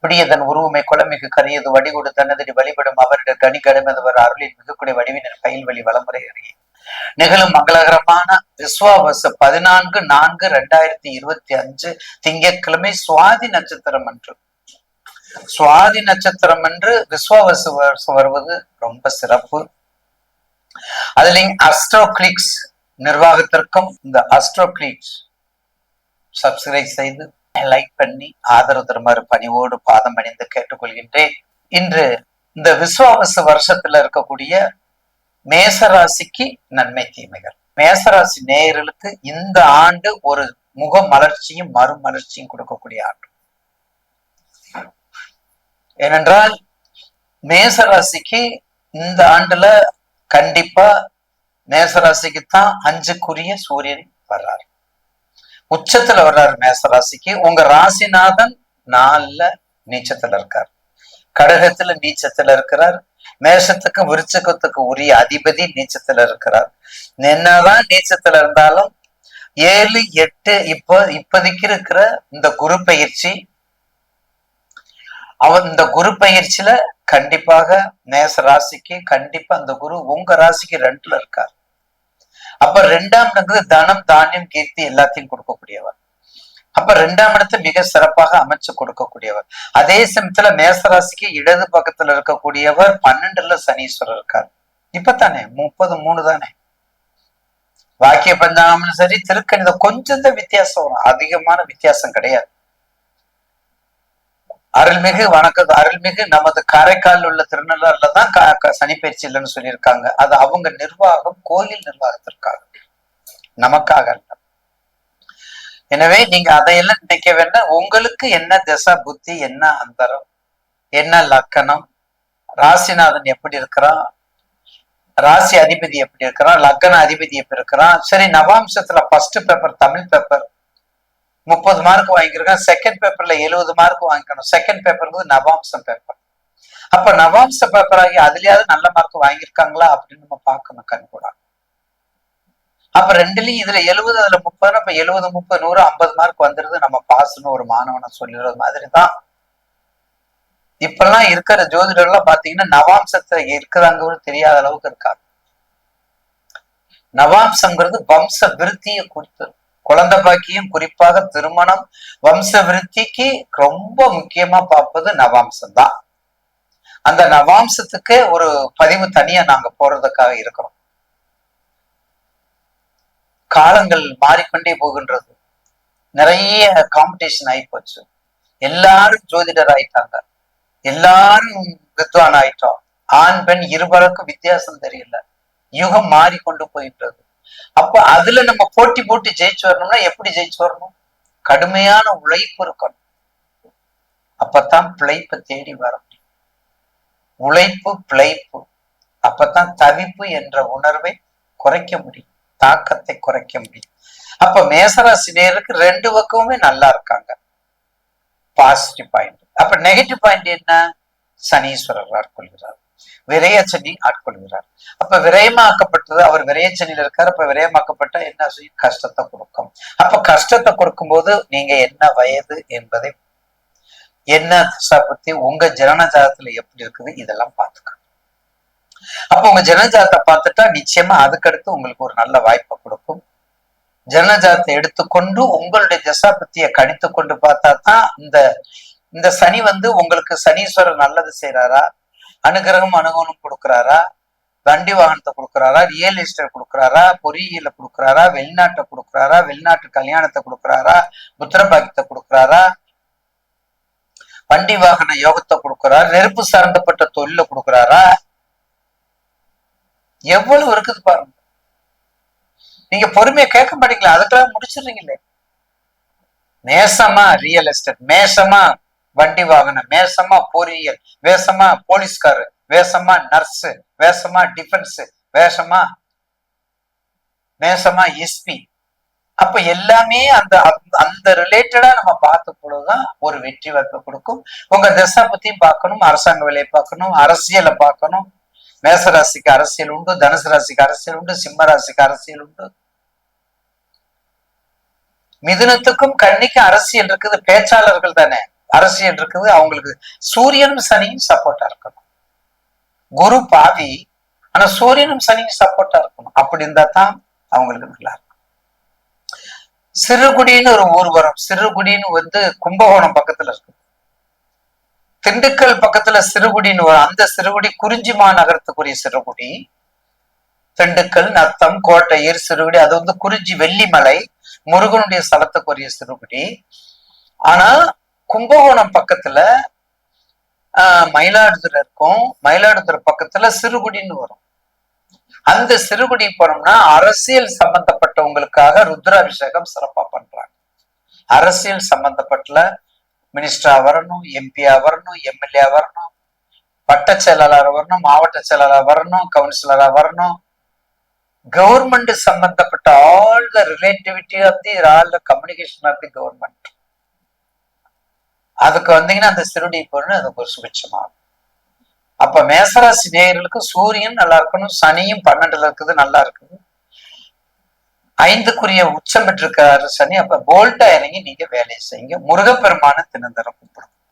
பிடியதன் உருவமை குளமிகு கரியது வடிகொடு தன்னதடி வழிபடும் அவரிடம் கனி கடுமதவர் அருளின் மிகக்கூடிய வடிவினர் பயில் வழி வளமுறை அறிய. நிகழும் மங்களகரமான விஸ்வாவச பதினான்கு நான்கு ரெண்டாயிரத்தி இருபத்தி அஞ்சு திங்கட்கிழமை சுவாதி நட்சத்திரம் அன்று. சுவாதி நட்சத்திரம் என்று விஸ்வாவசு வருஷம் வருவது ரொம்ப சிறப்பு. அதுல அஸ்ட்ரோக்ளிக்ஸ் நிர்வாகத்திற்கும் இந்த அஸ்ட்ரோக்ளிக்ஸ் சப்ஸ்கிரைப் செய்து லைக் பண்ணி ஆதரவு தருமாறு பணிவோடு பாதம் அணிந்து கேட்டுக்கொள்கின்றேன். இன்று இந்த விஸ்வாவச வருஷத்துல இருக்கக்கூடிய மேசராசிக்கு நன்மை தீமைகள். மேசராசி நேயர்களுக்கு இந்த ஆண்டு ஒரு முக மலர்ச்சியும் மறுமலர்ச்சியும் கொடுக்கக்கூடிய ஆண்டு. ஏனென்றால் மேசராசிக்கு இந்த ஆண்டுல கண்டிப்பா மேசராசிக்கு தான் அஞ்சுக்குரிய சூரியன் வர்றாரு. உச்சத்துல வர்றாரு மேச ராசிக்கு. உங்க ராசிநாதன் நாலுல நீச்சத்துல இருக்கார். கடகத்துல நீச்சத்துல இருக்கிறார். மேஷத்துக்கு விருச்சகத்துக்கு உரிய அதிபதி நீச்சத்துல இருக்கிறார். என்னதான் நீச்சத்துல இருந்தாலும் ஏழு எட்டு இப்போ இப்போதைக்கு இருக்கிற இந்த குரு பயிற்சி அவன் இந்த குரு பயிற்சியில கண்டிப்பாக மேச ராசிக்கு கண்டிப்பா அந்த குரு உங்க ராசிக்கு ரெண்டுல இருக்கார். அப்ப ரெண்டாம் இடங்கிறது தனம் தானியம் கீர்த்தி எல்லாத்தையும் கொடுக்கக்கூடியவர். அப்ப ரெண்டாம் இடத்தை மிக சிறப்பாக அமைச்சு கொடுக்கக்கூடியவர். அதே சமயத்துல மேசராசிக்கு இடது பக்கத்துல இருக்கக்கூடியவர் பன்னெண்டுல சனீஸ்வரர் இருக்கார். இப்பதானே முப்பது மூணு தானே. வாக்கிய பஞ்சாங்கம்னு சரி திருக்கணிதம் கொஞ்சம் தான் வித்தியாசம் வரும். அதிகமான வித்தியாசம் கிடையாது. அருள்மிகு வணக்கம் அருள்மிகு நமது காரைக்கால் உள்ள திருநள்ளாறுல தான் சனிப்பயிற்சி இல்லைன்னு சொல்லியிருக்காங்க. அது அவங்க நிர்வாகம் கோயில் நிர்வாகத்திற்காக. நமக்காக அல்ல. எனவே நீங்க அதையெல்லாம் நினைக்க வேண்டாம். உங்களுக்கு என்ன திசா புத்தி என்ன அந்தரம் என்ன லக்கணம் ராசிநாதன் எப்படி இருக்கிறான் ராசி அதிபதி எப்படி இருக்கிறான் லக்கண அதிபதி எப்படி இருக்கிறான் சரி நவாம்சத்துல ஃபர்ஸ்ட் பேப்பர் தமிழ் பேப்பர் முப்பது மார்க் வாங்கியிருக்கான். செகண்ட் பேப்பர்ல எழுபது மார்க் வாங்கிக்கணும். செகண்ட் பேப்பருங்கிறது நவாம்சம் பேப்பர் அப்ப நவாம்ச பேப்பர் ஆகி அதுலயாவது நல்ல மார்க் வாங்கியிருக்காங்களா அப்படின்னு நம்ம பார்க்கணும் கண் கூட. அப்ப ரெண்டுலயும் இதுல எழுபது அதுல முப்பது அப்ப எழுபது முப்பது நூறு ஐம்பது மார்க் வந்துருது. நம்ம பாசணும் ஒரு மாணவனை சொல்லிடுறது மாதிரி தான் இப்பெல்லாம் இருக்கிற ஜோதிடர்லாம் பாத்தீங்கன்னா நவாம்சத்தை இருக்குதாங்கிறது தெரியாத அளவுக்கு இருக்காங்க. நவாம்சங்கிறது வம்ச விருத்தியை கொடுத்துரும் குழந்தை பாக்கியம் குறிப்பாக திருமணம் வம்ச விருத்திக்கு ரொம்ப முக்கியமா பார்ப்பது நவாம்சம் தான் அந்த நவாம்சத்துக்கு ஒரு பதிவு தனியா நாங்க போறதுக்காக இருக்கிறோம். காலங்கள் மாறிக்கொண்டே போகின்றது. நிறைய காம்படிஷன் ஆகி போச்சு எல்லாரும் ஜோதிடர் ஆயிட்டாங்க. எல்லாரும் வித்வான் ஆயிட்டோம். ஆண் பெண் இருவருக்கும் வித்தியாசம் தெரியல. யுகம் மாறிக்கொண்டு போயிட்டது அப்ப அதுல நம்ம போட்டி போட்டு ஜெயிச்சு வரணும்னா எப்படி ஜெயிச்சு வரணும்? கடுமையான உழைப்பு இருக்கணும். அப்பதான் பிழைப்பு தேடி வர முடியும். உழைப்பு பிழைப்பு. அப்பதான் தவிப்பு என்ற உணர்வை குறைக்க முடியும். தாக்கத்தை குறைக்க முடியும். அப்ப மேசராசி நேருக்கு ரெண்டு பக்கமுமே நல்லா இருக்காங்க. பாசிட்டிவ் பாயிண்ட் அப்ப நெகட்டிவ் பாயிண்ட் என்ன? சனீஸ்வரர் ஆட்கொள்கிறார் விரையச்சனி ஆட்கொள்கிறார். அப்ப விரயமாக்கப்பட்டது அவர் விரயச்சனியில் இருக்கார். அப்ப விரயமாக்கப்பட்ட என்ன செய்யும் கஷ்டத்தை கொடுக்கும். அப்ப கஷ்டத்தை கொடுக்கும்போது நீங்க என்ன வயது என்பதை என்ன திசா பத்தி உங்க ஜனனஜாதத்துல எப்படி இருக்குது இதெல்லாம் பார்த்துக்கணும். அப்ப உங்க ஜனஜாத்தை பார்த்துட்டா நிச்சயமா அதுக்கடுத்து உங்களுக்கு ஒரு நல்ல வாய்ப்பை கொடுக்கும். ஜனஜாத்தை எடுத்துக்கொண்டு உங்களுடைய தசாபத்தியை கணித்து கொண்டு பார்த்தா தான் இந்த இந்த சனி வந்து உங்களுக்கு சனீஸ்வரர் நல்லது செய்யறாரா அனுகிரகம் அனுகூலம் கொடுக்குறாரா? வண்டி வாகனத்தை கொடுக்குறாரா? Real estate கொடுக்குறாரா? பொறியியலை கொடுக்குறாரா? வெளிநாட்டை கொடுக்குறாரா? வெளிநாட்டு கல்யாணத்தை கொடுக்குறாரா? புத்திரபாக்கியத்தை கொடுக்குறாரா? வண்டி வாகன யோகத்தை கொடுக்குறாரா? நெருப்பு சார்ந்தப்பட்ட தொழில கொடுக்குறாரா? எவ்வளவு இருக்குது பாருங்க. நீங்க பொறுமையா கேட்க மாட்டீங்களா அதுக்கெல்லாம் முடிச்சிடுறீங்களே. மேசமா ரியல் எஸ்டேட் மேசமா. வண்டி வாகனம் மேசமா பொறியியல் வேஷமா போலீஸ்காரு வேஷமா நர்ஸ் வேஷமா டிஃபென்ஸ் வேஷமா மேசமா எஸ்பி அப்ப எல்லாமே அந்த அந்த- அந்த ரிலேட்டடா நம்ம பார்த்த பொழுதுதான் ஒரு வெற்றி வாய்ப்பை கொடுக்கும். உங்க திசை பத்தியும் பார்க்கணும் அரசாங்க வேலையை பார்க்கணும் அரசியலை பார்க்கணும். மேச ராசிக்கு அரசியல் உண்டு தனுசு ராசிக்கு அரசியல் உண்டு சிம்ம ராசிக்கு அரசியல் உண்டு. மிதுனத்துக்கும் கண்ணிக்கும் அரசியல் இருக்குது பேச்சாளர்கள் தானே. அரசியல் இருக்குது அவங்களுக்கு சூரியனும் சனியும் சப்போர்ட்டா இருக்கணும். குரு பாவி ஆனா சூரியனும் சனியும் சப்போர்ட்டா இருக்கணும். அப்படி இருந்தா தான் அவங்களுக்கு நல்லா இருக்கும். சிறுகுடின்னு ஒரு ஊர் வரும். சிறுகுடின்னு வந்து கும்பகோணம் பக்கத்துல இருக்கு. திண்டுக்கல் பக்கத்துல சிறுகுடின்னு வரும் அந்த சிறுகுடி குறிஞ்சி மாநகரத்துக்குரிய சிறுகுடி திண்டுக்கல் நத்தம் கோட்டையர் சிறுகுடி அது வந்து குறிஞ்சி வெள்ளிமலை முருகனுடைய ஸ்தலத்துக்குரிய சிறுகுடி ஆனா கும்பகோணம் பக்கத்துல ஆஹ் மயிலாடுதுறை இருக்கும். மயிலாடுதுறை பக்கத்துல சிறுகுடின்னு வரும். அந்த சிறுகுடி போனோம்னா அரசியல் சம்பந்தப்பட்டவங்களுக்காக ருத்ராபிஷேகம் சிறப்பா பண்றாங்க. அரசியல் சம்பந்தப்பட்ட மினிஸ்டரா வரணும் எம்பியா வரணும் எம்எல்ஏ வரணும் வட்ட செயலாளர் வரணும் மாவட்ட செயலாளர் வரணும் கவுன்சிலரா வரணும். கவர்மெண்ட் சம்பந்தப்பட்ட all the relativity of the all the communication of the government. அதுக்கு வந்தீங்கன்னா அந்த சிறுடி பொருள் அதுக்கு ஒரு சுபிட்சமாகும். அப்ப மேசராசி நேயர்களுக்கு சூரியன் நல்லா இருக்கணும் சனியும் பன்னெண்டுல இருக்குது நல்லா இருக்குது. ஐந்துக்குரிய உச்சம் பெற்றிருக்காரு சனி அப்ப போல்ட்டா இறங்கி நீங்க வேலையை செய்யுங்க. முருகப்பெருமான தினந்தரம் கூப்பிடும்